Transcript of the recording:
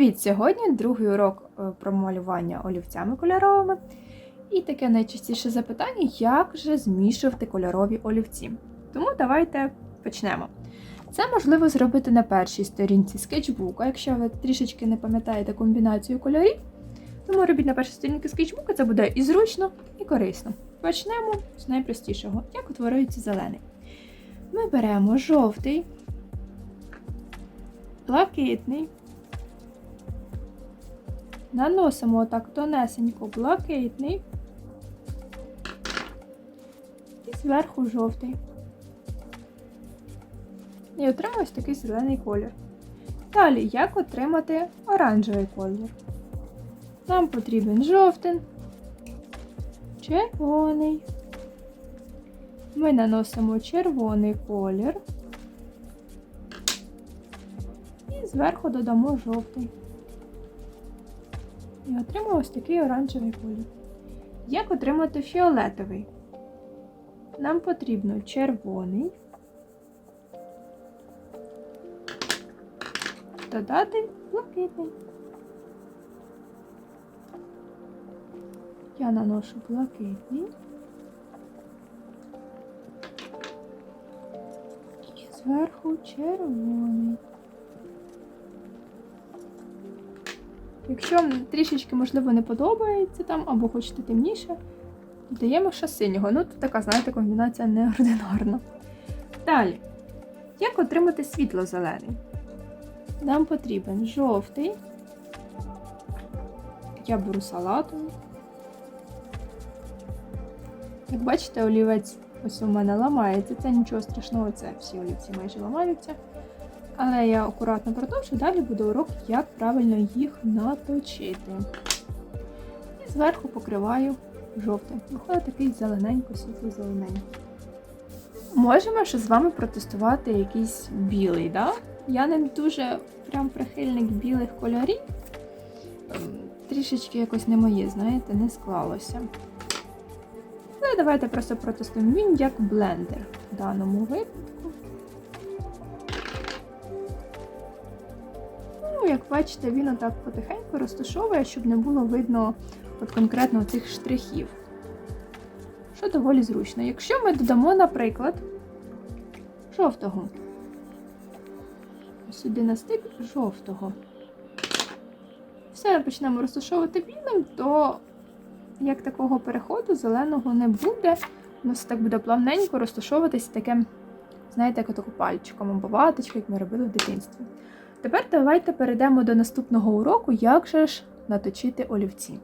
Привіт! Сьогодні другий урок е, про малювання олівцями кольоровими. І таке найчастіше запитання, як же змішувати кольорові олівці. Тому давайте почнемо. Це можливо зробити на першій сторінці скетчбука, якщо ви трішечки не пам'ятаєте комбінацію кольорів. Тому робіть на першій сторінці скетчбука, це буде і зручно, і корисно. Почнемо з найпростішого, як утворюється зелений. Ми беремо жовтий, блакитний. Наносимо отак тонесенько блакитний і зверху жовтий. І отримуємо ось такий зелений колір. Далі, як отримати оранжевий колір? Нам потрібен жовтий, червоний. Ми наносимо червоний колір і зверху додамо жовтий. І отримав ось такий оранжевий колір. Як отримати фіолетовий? Нам потрібно червоний, додати блакитний. Я наношу блакитний. І зверху червоний. Якщо вам трішечки, можливо, не подобається там, або хочете темніше, додаємо ще синього. Ну, тут така, знаєте, комбінація неординарна. Далі, як отримати світло-зелений? Нам потрібен жовтий. Я беру салатовий. Як бачите, олівець ось у мене ламається. Це нічого страшного, це всі олівці майже ламаються. Але я акуратно продовжу, далі буде урок, як правильно їх наточити. І зверху покриваю жовтим. Виходить такий зелененько, світло-зелененько. Можемо ще з вами протестувати якийсь білий, да? Я не дуже прям прихильник білих кольорів. Ем, Трішечки якось не моє, знаєте, не склалося. Але давайте просто протестуємо він як блендер в даному випадку. Як бачите, він отак потихеньку розташовує, щоб не було видно от конкретно цих штрихів. Що доволі зручно. Якщо ми додамо, наприклад, жовтого. Сюди на стик жовтого. Все почнемо розташовувати білим, то як такого переходу зеленого не буде. У нас так буде плавненько розташовуватись таке, знаєте, як отако пальчиком або ваточкою, як ми робили в дитинстві. Тепер давайте перейдемо до наступного уроку, як же ж наточити олівці.